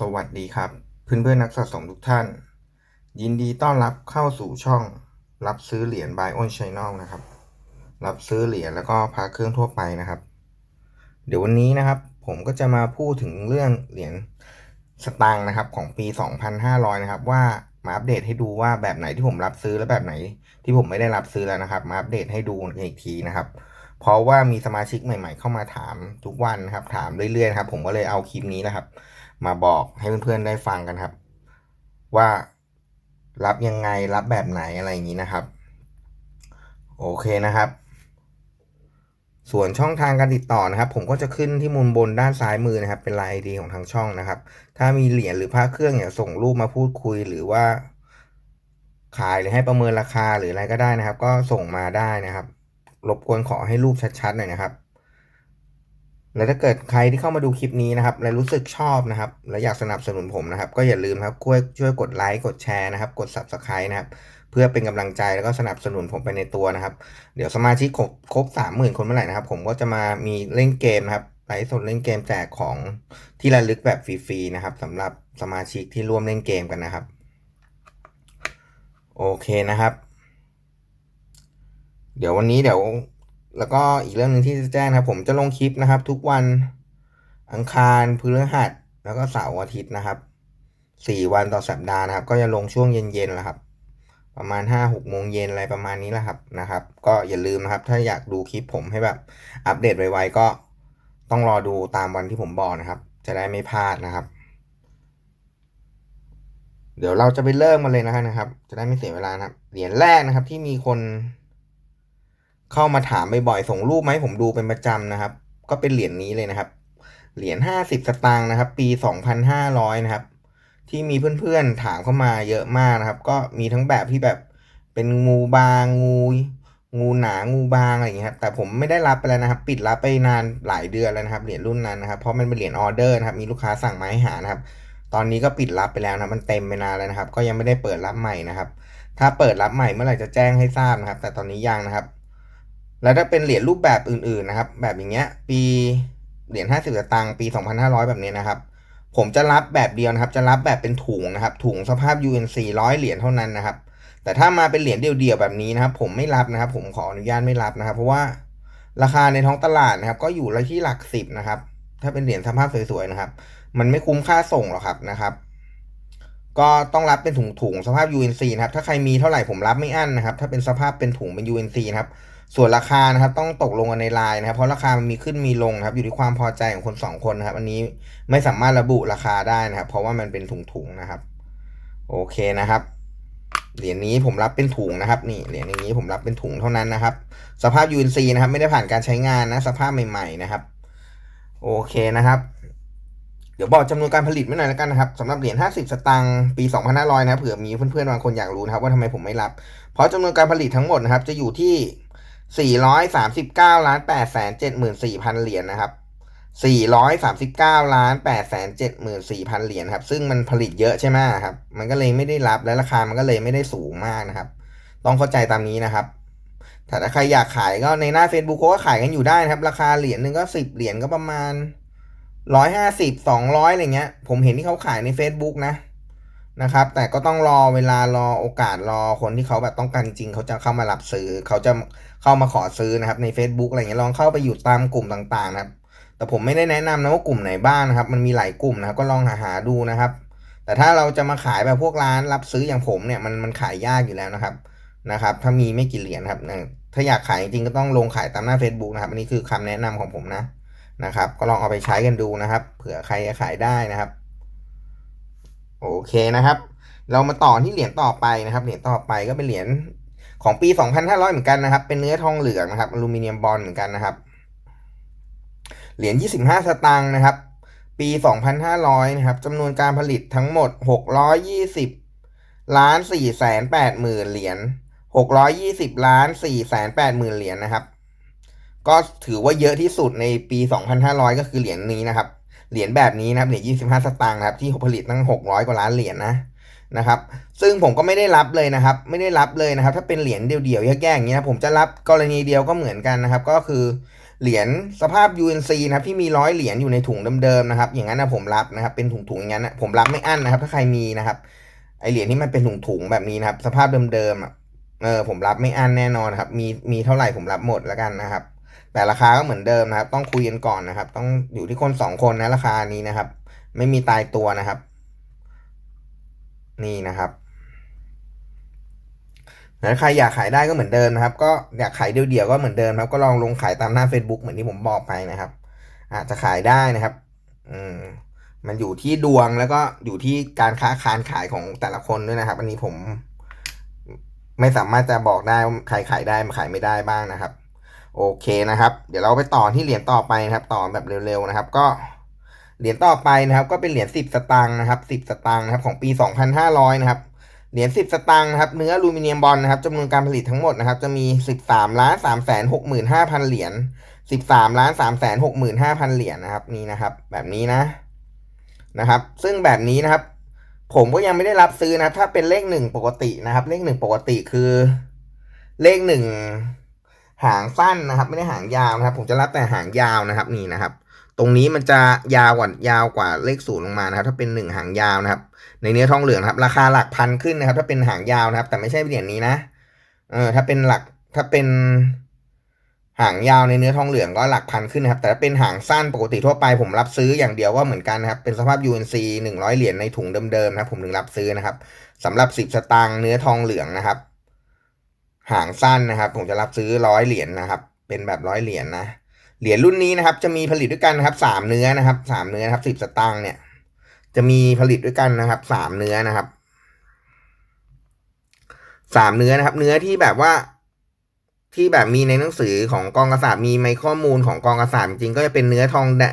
สวัสดีครับ เพื่อนเพื่อนนักสะสมทุกท่าน ยินดีต้อนรับเข้าสู่ช่อง รับซื้อเหรียญ Buy on Channel นะครับ รับซื้อเหรียญแล้วก็พาเครื่องทั่วไปนะครับ เดี๋ยววันนี้นะครับ ผมก็จะมาพูดถึงเรื่องเหรียญสตางค์นะครับของปี 2500 นะครับ ว่ามาอัปเดตให้ดูว่าแบบไหนที่ผมรับซื้อและแบบไหน ที่ผมไม่ได้รับซื้อแล้วนะครับ มาอัปเดตให้ดูอีกทีนะครับเพราะว่ามีสมาชิกใหม่ๆเข้ามาถามทุกวันนะครับ ถามเรื่อยๆครับผมก็เลยเอาคลิปนี้นะครับ มาบอกให้เพื่อนๆได้ฟังกันครับ ว่ารับยังไงรับแบบไหนอะไรอย่างนี้นะครับ โอเคนะครับ ส่วนช่องทางการติดต่อนะครับ ผมก็จะขึ้นที่มุมบนด้านซ้ายมือนะครับ เป็นไลน์ไอดีของทางช่องนะครับ ถ้ามีเหรียญหรือพระเครื่องเนี่ยส่งรูปมาพูดคุยหรือว่า ขายหรือให้ประเมินราคาหรืออะไรก็ได้นะครับ ก็ส่งมาได้นะครับรบกวนขอให้รูปชัดๆหน่อยนะครับ แล้วถ้าเกิดใครที่เข้ามาดูคลิปนี้นะครับ และรู้สึกชอบนะครับ และอยากสนับสนุนผมนะครับ ก็อย่าลืมครับช่วยช่วยกดไลค์กดแชร์นะครับ กด subscribe นะครับ เพื่อเป็นกำลังใจแล้วก็สนับสนุนผมไปในตัวนะครับ เดี๋ยวสมาชิกครบครบสามหมื่นคนเมื่อไหร่นะครับ ผมก็จะมามีเล่นเกมนะครับไลฟ์สดเล่นเกมแจกของที่ระลึกแบบฟรีๆนะครับสำหรับสมาชิกที่ร่วมเล่นเกมกันนะครับ โอเคนะครับ เดี๋ยววันนี้เดี๋ยว แล้วก็อีกเรื่องหนึ่งที่จะแจ้งนะครับ ผมจะลงคลิปนะครับ ทุกวันอังคารพฤหัสแล้วก็เสาร์อาทิตย์นะครับสี่วันต่อสัปดาห์นะครับ ก็จะลงช่วงเย็นๆแหละครับ ประมาณห้าหกโมงเย็นอะไรประมาณนี้แหละครับนะครับ ก็อย่าลืมนะครับ ถ้าอยากดูคลิปผมให้แบบอัปเดตไวๆก็ต้องรอดูตามวันที่ผมบอกนะครับ จะได้ไม่พลาดนะครับ เดี๋ยวเราจะไปเริ่มกันเลยนะครับ จะได้ไม่เสียเวลานะครับเหรียญแรกนะครับที่มีคน เข้ามาถามบ่อยๆส่งรูปมาให้ผมดูเป็นประจำนะครับ ก็เป็นเหรียญนี้เลยนะครับ เหรียญห้าสิบสตางค์นะครับ ปีสองพันห้าร้อยนะครับ ที่มีเพื่อนๆถามเข้ามาเยอะมากนะครับ ก็มีทั้งแบบที่แบบเป็นงูบางงูงูหนางูบางอะไรอย่างเงี้ยครับแต่ผมไม่ได้รับไปแล้วนะครับ ปิดรับไปนานหลายเดือนแล้วนะครับเหรียญรุ่นนั้นนะครับเพราะมันเป็นเหรียญออเดอร์นะครับมีลูกค้าสั่งมาให้หานะครับ ตอนนี้ก็ปิดรับไปแล้วนะมันเต็มไปนานแล้วนะครับ ก็ยังไม่ได้เปิดรับใหม่นะครับ ถ้าเปิดรับใหม่เมื่อไหร่จะแจ้งให้ทราบนะครับ แต่ตอนนี้ยังนะครับ แล้วถ้าเป็นเหรียญรูปแบบอื่นๆนะครับ แบบอย่างเงี้ย ปีเหรียญห้าสิบตางค์ปีสองพันห้าร้อยแบบนี้นะครับ ผมจะรับแบบเดียวนะครับ จะรับแบบเป็นถุงนะครับ ถุงสภาพ UNC ร้อยเหรียญเท่านั้นนะครับ แต่ถ้ามาเป็นเหรียญเดียวๆแบบนี้นะครับ ผมไม่รับนะครับ ผมขออนุญาตไม่รับนะครับ เพราะว่าราคาในท้องตลาดนะครับ ก็อยู่ที่หลักสิบนะครับ ถ้าเป็นเหรียญสภาพสวยๆนะครับ มันไม่คุ้มค่าส่งหรอกครับนะครับ ก็ต้องรับเป็นถุงๆสภาพ UNC นะครับ ถ้าใครมีเท่าไหร่ผมรับไม่อั้นนะครับ ถ้าเป็นสภาพเป็นถุงเป็น UNC นะครับ ส่วนราคานะครับต้องตกลงกันในไลน์นะครับเพราะราคามันมีขึ้นมีลงนะครับอยู่ที่ความพอใจของคนสองคนนะครับอันนี้ไม่สามารถระบุราคาได้นะครับ เพราะว่ามันเป็นถุงๆนะครับ โอเคนะครับเหรียญนี้ผมรับเป็นถุงนะครับนี่เหรียญอย่างนี้ผมรับเป็นถุงเท่านั้นนะครับ สภาพ UNC นะครับ ไม่ได้ผ่านการใช้งานนะสภาพใหม่ ๆนะครับ โอเคนะครับ เดี๋ยวบอกจำนวนการผลิตไม่หน่อยแล้วกันนะครับสำหรับเหรียญ50 สตางค์ปี 2500 นะเผื่อมีเพื่อนๆบางคนอยากรู้นะครับว่าทำไมผมไม่รับ เพราะจำนวนการผลิตทั้งหมดนะครับ จะอยู่ที่ 439ล้าน8แสน74,000 เหรียญนะครับ 439ล้าน8แสน74,000 เหรียญครับ ซึ่งมันผลิตเยอะใช่ไหมครับ มันก็เลยไม่ได้รับและราคามันก็เลยไม่ได้สูงมากนะครับ ต้องเข้าใจตามนี้นะครับแต่ถ้าใครอยากขายก็ในหน้า Facebook เขาก็ขายกันอยู่ได้นะครับ ราคาเหรียญหนึ่งก็10เหรียญก็ประมาณร้อยห้าสิบสองร้อยอะไรเงี้ย ผมเห็นที่เขาขายใน Facebook นะ นะครับ แต่ก็ต้องรอเวลารอโอกาสรอคนที่เขาแบบต้องการจริงเขาจะเข้ามารับซื้อเขาจะเข้ามาขอซื้อนะครับใน Facebook อะไรเงี้ยลองเข้าไปอยู่ตามกลุ่มต่างๆนะครับ แต่ผมไม่ได้แนะนำนะว่ากลุ่มไหนบ้างนะครับ มันมีหลายกลุ่มนะครับ ก็ลองหาหาดูนะครับ แต่ถ้าเราจะมาขายแบบพวกร้านรับซื้ออย่างผมเนี่ยมันมันขายยากอยู่แล้วนะครับนะครับ ถ้ามีไม่กี่เหรียญครับถ้าอยากขายจริงก็ต้องลงขายตามหน้า Facebook นะครับอันนี้คือคำแนะนำของผมนะนะครับ ก็ลองเอาไปใช้กันดูนะครับ เผื่อใครจะขายได้นะครับ โอเคนะครับ เรามาต่อที่เหรียญต่อไปนะครับ เหรียญต่อไปก็เป็นเหรียญของปี 2500 เหมือนกันนะครับ เป็นเนื้อทองเหลืองนะครับอลูมิเนียมบอลเหมือนกันนะครับ เหรียญ 25 สตางค์นะครับ ปี 2500 นะครับจำนวนการผลิตทั้งหมด 620 ล้าน4แสน8หมื่นเหรียญ 620 ล้าน4แสน8หมื่นเหรียญนะครับ ก็ถือว่าเยอะที่สุดในปี 2,500 ก็คือเหรียญนี้นะครับ เหรียญแบบนี้นะครับเหรียญ25สตางค์นะครับที่ผลิตตั้ง600กว่าล้านเหรียญนะนะครับ ซึ่งผมก็ไม่ได้รับเลยนะครับ ไม่ได้รับเลยนะครับ ถ้าเป็นเหรียญเดี่ยวๆแยกๆอย่างเงี้ยผมจะรับกรณีเดียวก็เหมือนกันนะครับ ก็คือเหรียญสภาพ UNC นะครับที่มีร้อยเหรียญอยู่ในถุงเดิมๆนะครับ อย่างนั้นนะผมรับนะครับ เป็นถุงๆอย่างนั้นนะผมรับไม่อั้นนะครับ ถ้าใครมีนะครับไอเหรียญที่มันเป็นถุงๆแบบนี้นะครับ สภาพเดิมๆอะเออผมรับไม่อั้นแน่นอนครับ มีมีเท่าไหร่ผมรับหมดแล้วกันนะครับ แต่ราคาก็เหมือนเดิมนะครับ ต้องคุยกันก่อนนะครับ ต้องอยู่ที่คนสองคนนะราคานี้นะครับ ไม่มีตายตัวนะครับ นี่นะครับถ้าใครอยากขายได้ก็เหมือนเดิมนะครับ ก็อยากขายเดี่ยวๆก็เหมือนเดิมครับ ก็ลองลงขายตามหน้า Facebook เหมือนที่ผมบอกไปนะครับ อาจจะขายได้นะครับ อืมมันอยู่ที่ดวงแล้วก็อยู่ที่การค้าคานขายของแต่ละคนด้วยนะครับ อันนี้ผม ไม่สามารถจะบอกได้ว่าใครขายได้ขายไม่ได้บ้างนะครับ โอเคนะครับ เดี๋ยวเราไปต่อที่เหรียญต่อไปนะครับ ต่อแบบเร็วๆนะครับ ก็เหรียญต่อไปนะครับ ก็เป็นเหรียญสิบสตางค์นะครับสิบสตางค์นะครับของปีสองพันห้าร้อยนะครับเหรียญสิบสตางค์นะครับเนื้ออลูมิเนียมบอลนะครับจำนวนการผลิตทั้งหมดนะครับ จะมีสิบสามล้านสามแสนหกหมื่นห้าพันเหรียญสิบสามล้านสามแสนหกหมื่นห้าพันเหรียญนะครับนี่นะครับ แบบนี้นะนะครับ ซึ่งแบบนี้นะครับ ผมก็ยังไม่ได้รับซื้อนะครับ ถ้าเป็นเลขหนึ่งปกตินะครับ เลขหนึ่งปกติคือ เลขหนึ่ง หางสั้นนะครับ ไม่ได้หางยาวนะครับ ผมจะรับแต่หางยาวนะครับนี่นะครับ ตรงนี้มันจะยาวกว่ายาวกว่าเลขศูนย์ลงมานะครับ ถ้าเป็นหนึ่งหางยาวนะครับ ในเนื้อทองเหลืองครับ ราคาหลักพันขึ้นนะครับ ถ้าเป็นหางยาวนะครับ แต่ไม่ใช่เหรียญนี้นะเออถ้าเป็นหลักถ้าเป็นหางยาวในเนื้อทองเหลืองก็หลักพันขึ้นนะครับ แต่ถ้าเป็นหางสั้นปกติทั่วไปผมรับซื้ออย่างเดียวก็เหมือนกันนะครับ เป็นสภาพ UNC หนึ่งร้อยเหรียญในถุงเดิมๆนะครับ ผมถึงรับซื้อนะครับสำหรับสิบสตางค์เนื้อทองเหลืองนะครับ หางสั้นนะครับ ผมจะรับซื้อร้อยเหรียญนะครับ เป็นแบบร้อยเหรียญนะเหรียญรุ่นนี้นะครับ จะมีผลิตด้วยกันนะครับสามเนื้อนะครับสามเนื้อนะครับสิบสตางค์เนี่ย จะมีผลิตด้วยกันนะครับสามเนื้อนะครับสามเนื้อนะครับ เนื้อที่แบบว่าที่แบบมีในหนังสือของกองกษัตริย์มีในข้อมูลของกองกษัตริย์จริงก็จะเป็นเนื้อทองแด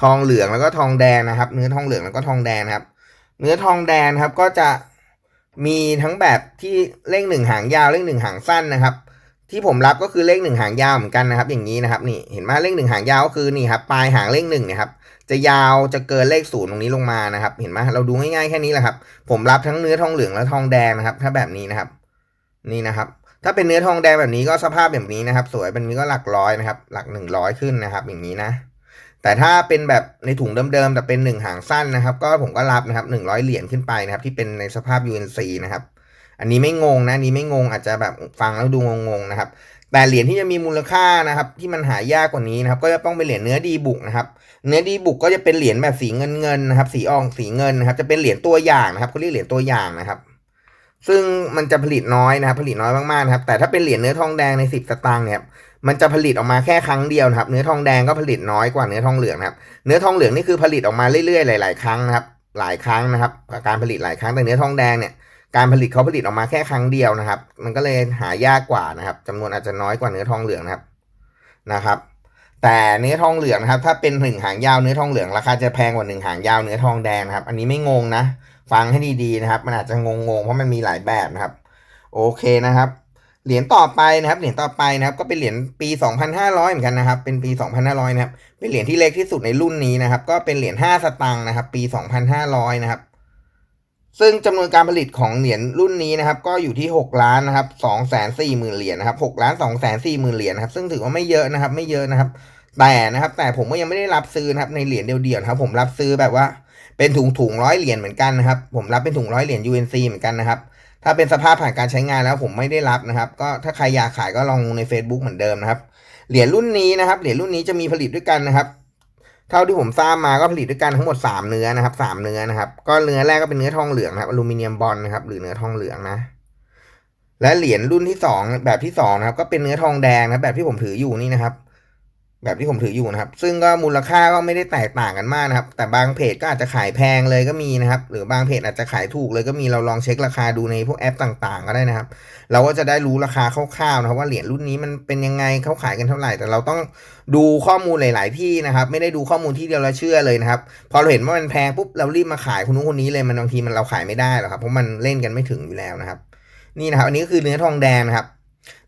ทองเหลืองแล้วก็ทองแดงนะครับ เนื้อทองเหลืองแล้วก็ทองแดงนะครับ เนื้อทองแดงครับก็จะ มีทั้งแบบที่เลขหนึ่งหางยาวเลขหนึ่งหางสั้นนะครับ ที่ผมรับก็คือเลขหนึ่งหางยาวเหมือนกันนะครับ อย่างนี้นะครับนี่เห็นไหมเลขหนึ่งหางยาวก็คือนี่ครับปลายหางเลขหนึ่งเนี่ยครับจะยาวจะเกินเลขศูนย์ตรงนี้ลงมานะครับ เห็นไหมเราดูง่ายๆแค่นี้แหละครับ ผมรับทั้งเนื้อทองเหลืองและทองแดงนะครับ ถ้าแบบนี้นะครับ นี่นะครับ ถ้าเป็นเนื้อทองแดงแบบนี้ก็สภาพแบบนี้นะครับ สวยแบบนี้ก็หลักร้อยนะครับ หลักหนึ่งร้อยขึ้นนะครับ อย่างนี้นะ แต่ถ้าเป็นแบบในถุงเดิมๆแต่เป็นหนึ่งหางสั้นนะครับ ก็ผมก็รับนะครับหนึ่งร้อยเหรียญขึ้นไปนะครับ ที่เป็นในสภาพ UNC นะครับ อันนี้ไม่งงนะนี้ไม่งงอาจจะแบบฟังแล้วดูงงๆนะครับ แต่เหรียญที่จะมีมูลค่านะครับ ที่มันหายากกว่านี้นะครับ ก็จะต้องเป็นเหรียญเนื้อดีบุกนะครับ เนื้อดีบุกก็จะเป็นเหรียญแบบสีเงินเงินนะครับ สีอ่องสีเงินนะครับ จะเป็นเหรียญตัวอย่างนะครับเขาเรียกเหรียญตัวอย่างนะครับ ซึ่งมันจะผลิตน้อยนะครับ ผลิตน้อยมากๆนะครับ แต่ถ้าเป็นเหรียญเนื้อทองแดงในสิบสตางค์เนี่ย มันจะผลิตออกมาแค่ครั้งเดียวนะครับ เนื้อทองแดงก็ผลิตน้อยกว่าเนื้อทองเหลืองนะครับ เนื้อทองเหลืองนี่คือผลิตออกมาเรื่อยๆ หลาย ๆ ครั้งนะครับ หลายครั้งนะครับ การผลิตหลายครั้ง แต่เนื้อทองแดงเนี่ย การผลิตเขาผลิตออกมาแค่ครั้งเดียวนะครับ มันก็เลยหายากกว่านะครับจำนวนอาจจะน้อยกว่าเนื้อทองเหลืองนะครับ นะครับ แต่เนื้อทองเหลืองนะครับ ถ้าเป็นหนึ่งหางยาวเนื้อทองเหลืองราคาจะแพงกว่าหนึ่งหางยาวเนื้อทองแดงนะครับ อันนี้ไม่งงนะ ฟังให้ดีๆนะครับ มันอาจจะงงๆ เพราะมันมีหลายแบบนะครับ โอเคนะครับ เหรียญต่อไปนะครับ เหรียญต่อไปนะครับ ก็เป็นเหรียญปี 2,500 เหมือนกันนะครับ เป็นปี 2,500 นะครับ เป็นเหรียญที่เล็กที่สุดในรุ่นนี้นะครับ ก็เป็นเหรียญ5สตางค์นะครับ ปี 2,500 นะครับ ซึ่งจำนวนการผลิตของเหรียญรุ่นนี้นะครับ ก็อยู่ที่ 6 ล้านนะครับ2แสน4หมื่นเหรียญนะครับ6ล้าน2แสน4หมื่นเหรียญนะครับ ซึ่งถือว่าไม่เยอะนะครับ ไม่เยอะนะครับ แต่นะครับ แต่ผมก็ยังไม่ได้รับซื้อนะครับ ในเหรียญเดียวๆครับ ผมรับซื้อแบบว่า เป็นถุงถุงร้อยเหรียญเหมือนกันนะครับ ผมรับเป็นถุงร้อยเหรียญ UNC เหมือนกันนะครับ ถ้าเป็นสภาพผ่านการใช้งานแล้วผมไม่ได้รับนะครับ ก็ถ้าใครอยากขายก็ลองใน Facebook เหมือนเดิมนะครับ เหรียญรุ่นนี้นะครับ เหรียญรุ่นนี้จะมีผลิตด้วยกันนะครับ เท่าที่ผมทราบมาก็ผลิตด้วยกันทั้งหมดสามเนื้อนะครับสามเนื้อนะครับ ก็เนื้อแรกก็เป็นเนื้อทองเหลืองนะครับ อลูมิเนียมบอลนะครับ หรือเนื้อทองเหลืองนะ และเหรียญรุ่นที่สองแบบที่สองนะครับ ก็เป็นเนื้อทองแดงนะแบบที่ผมถืออยู่นี่นะครับ แบบที่ผมถืออยู่นะครับ ซึ่งก็มูลค่าก็ไม่ได้แตกต่างกันมากนะครับ แต่บางเพจก็อาจจะขายแพงเลยก็มีนะครับ หรือบางเพจอาจจะขายถูกเลยก็มีเราลองเช็คราคาดูในพวกแอปต่างๆ ก็ได้นะครับ เราก็จะได้รู้ราคาคร่าวๆนะครับว่าเหรียญรุ่นนี้มันเป็นยังไงเขาขายกันเท่าไหร่ แต่เราต้องดูข้อมูลหลาย ๆ ที่นะครับ ไม่ได้ดูข้อมูลที่เดียวแล้วเชื่อเลยนะครับ พอเราเห็นว่ามันแพงปุ๊บเรารีบมาขายคนนู้นคนนี้เลยมันบางทีมันเราขายไม่ได้หรอกครับเพราะมันเล่นกันไม่ถึงอยู่แล้วนะครับ นี่นะครับ อันนี้ก็คือเนื้อทองแดงนะครับ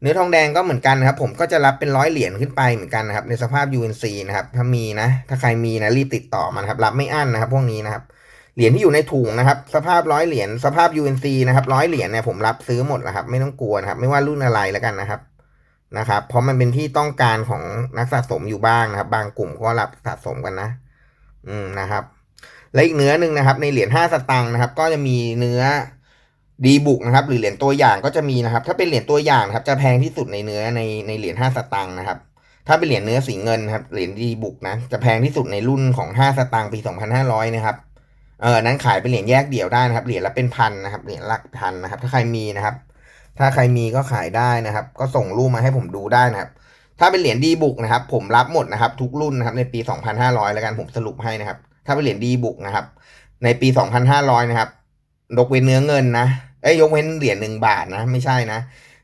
เนื้อทองแดงก็เหมือนกันนะครับ ผมก็จะรับเป็นร้อยเหรียญขึ้นไปเหมือนกันนะครับ ในสภาพ UNC นะครับ ถ้ามีนะ ถ้าใครมีนะรีบติดต่อมานะครับ รับไม่อั้นนะครับ พวกนี้นะครับ เหรียญที่อยู่ในถุงนะครับ สภาพร้อยเหรียญสภาพ UNC นะครับร้อยเหรียญเนี่ยผมรับซื้อหมดแล้วครับ ไม่ต้องกลัวนะครับ ไม่ว่ารุ่นอะไรแล้วกันนะครับนะครับ เพราะมันเป็นที่ต้องการของนักสะสมอยู่บ้างนะครับ บางกลุ่มก็รับสะสมกันนะ อืมนะครับ และอีกเนื้อหนึ่งนะครับ ในเหรียญห้าสตังค์นะครับ ก็จะมีเนื้อ ดีบุกนะครับหรือเหรียญตัวอย่างก็จะมีนะครับ ถ้าเป็นเหรียญตัวอย่างนะครับจะแพงที่สุดในเนื้อในในเหรียญห้าสตังค์นะครับ ถ้าเป็นเหรียญเนื้อสีเงินครับเหรียญดีบุกนะจะแพงที่สุดในรุ่นของห้าสตางค์ปีสองพันห้าร้อยนะครับเออนั้นขายเป็นเหรียญแยกเดี่ยวได้นะครับเหรียญละเป็นพันนะครับเหรียญหลักพันนะครับ ถ้าใครมีนะครับ ถ้าใครมีก็ขายได้นะครับ ก็ส่งรูปมาให้ผมดูได้นะครับ ถ้าเป็นเหรียญดีบุกนะครับ ผมรับหมดนะครับ ทุกรุ่นนะครับในปี 2500 แล้วกันผมสรุปให้นะครับ ถ้าเป็นเหรียญดีบุกนะครับ ในปี 2500 นะครับ ยกเว้นเนื้อเงินนะเอ้ยยกเว้นเหรียญหนึ่งบาทนะ ไม่ใช่นะ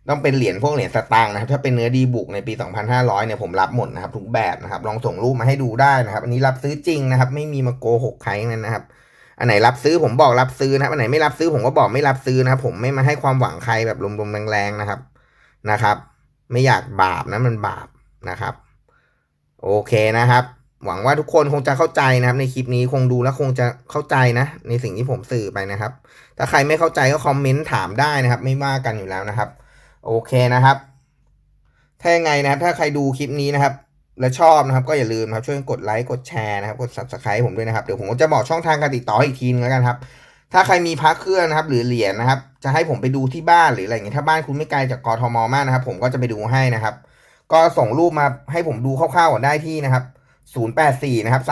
ต้องเป็นเหรียญพวกเหรียญสตางค์นะครับ ถ้าเป็นเนื้อดีบุกในปี 2500 เนี่ยผมรับหมดนะครับทุกแบบนะครับ ลองส่งรูปมาให้ดูได้นะครับ อันนี้รับซื้อจริงนะครับ ไม่มีมาโกหกใครนั่นนะครับ อันไหนรับซื้อผมบอกรับซื้อนะครับ อันไหนไม่รับซื้อผมก็บอกไม่รับซื้อนะครับ ผมไม่มาให้ความหวังใครแบบลมๆแรงๆนะครับ นะครับ ไม่อยากบาปนะมันบาปนะครับ โอเคนะครับ หวังว่าทุกคนคงจะเข้าใจนะครับ ในคลิปนี้คงดูแล้วคงจะเข้าใจนะ ในสิ่งที่ผมสื่อไปนะครับ ถ้าใครไม่เข้าใจก็คอมเมนต์ถามได้นะครับ ไม่ว่ากันอยู่แล้วนะครับ โอเคนะครับ ถ้ายังไงนะครับ ถ้าใครดูคลิปนี้นะครับ และชอบนะครับ ก็อย่าลืมนะครับช่วยกดไลค์กดแชร์นะครับ กด subscribe ผมด้วยนะครับเดี๋ยวผมก็จะบอกช่องทางการติดต่ออีกทีนึงแล้วกันครับ ถ้าใครมีพักเครื่องนะครับ หรือเหรียญนะครับ จะให้ผมไปดูที่บ้านหรืออะไรอย่างเงี้ยถ้าบ้านคุณไม่ไกลจากกรทมมากนะครับ ผมก็จะไปดูให้นะครับ ก็ส่งรูปมาให้ผมดูคร่าวๆก่อนได้ที่นะครับ 084นะครับ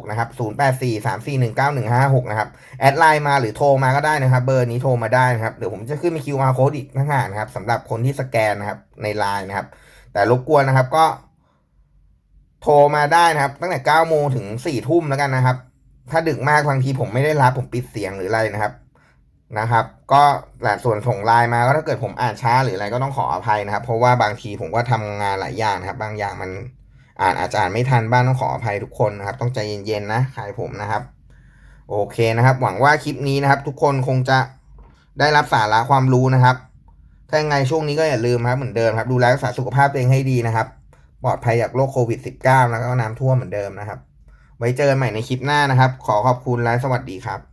3419156นะครับ084 3419156นะครับแอดไลน์มาหรือโทรมาก็ได้นะครับ เบอร์นี้โทรมาได้นะครับเดี๋ยวผมจะขึ้นมี QR code อีกต่างหากนะครับสำหรับคนที่สแกนนะครับในไลน์นะครับ แต่รบกวนนะครับก็ โทรมาได้นะครับ ตั้งแต่9โมงถึง4ทุ่มแล้วกันนะครับ ถ้าดึกมากบางทีผมไม่ได้รับผมปิดเสียงหรืออะไรนะครับนะครับ ก็แต่ส่วนส่งไลน์มาก็ถ้าเกิดผมอ่านช้าหรืออะไรก็ต้องขออภัยนะครับ เพราะว่าบางทีผมก็ทำงานหลายอย่างนะครับ บางอย่างมัน อ่านอาจจะอ่านไม่ทันบ้างต้องขออภัยทุกคนนะครับ ต้องใจเย็นๆนะขายผมนะครับ โอเคนะครับ หวังว่าคลิปนี้นะครับ ทุกคนคงจะได้รับสาระความรู้นะครับ ถ้ายังไงช่วงนี้ก็อย่าลืมครับเหมือนเดิมครับ ดูแลรักษาสุขภาพตัวเองให้ดีนะครับ ปลอดภัยจากโรคโควิด -19 แล้วก็น้ำท่วมเหมือนเดิมนะครับ ไว้เจอกันใหม่ในคลิปหน้านะครับ ขอขอบคุณและสวัสดีครับ